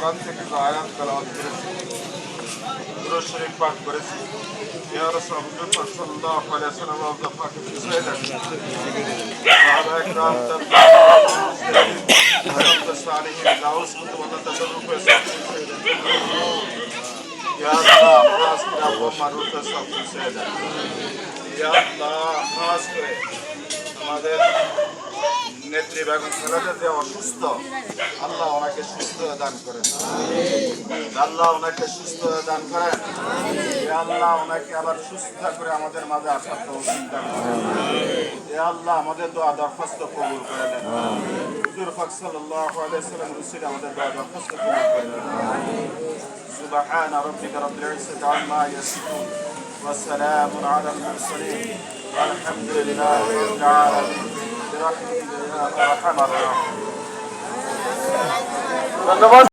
কোরআন থেকে আয়াত তেলাওয়াত করেছি। দুরূদ শরীফ পাঠ করেছি। ইয়া রাসূল পাক সাল্লাল্লাহু আলাইহি ওয়াসাল্লাম ওয়া ফাকে বিষয় দেন সাহাবা একরাম তার সালিহিন গাউস কুতুবাল্লাহ তাদাররুক হয়েছে ইয়া আল্লাহ, খাস করে আবু মারুফ সব করে আমাদের নেত্রী বেগম খালেদা যে অসুস্থ, আল্লাহ ওনাকে সুস্থ দান করেন। আল্লাহ ওনাকে সুস্থ দান করেন। আল্লাহ ওনাকে আবার সুস্থ করে আমাদের মাঝে আসার তো আল্লাহ আমাদের তো দরখাস্ত কবুল করে দেন হুজুর পাক সাল্লাল্লাহু আমাদের দোয়া দরখাস্ত কবুল করে দেন সুবহান রাব্বিকা রাব্বিল ইজ্জাতি আম্মা ইয়াসিফুন। আলাল মুরসালিন। আলহামদুলিল্লাহি রাব্বিল আলামিন। ধন্যবাদ।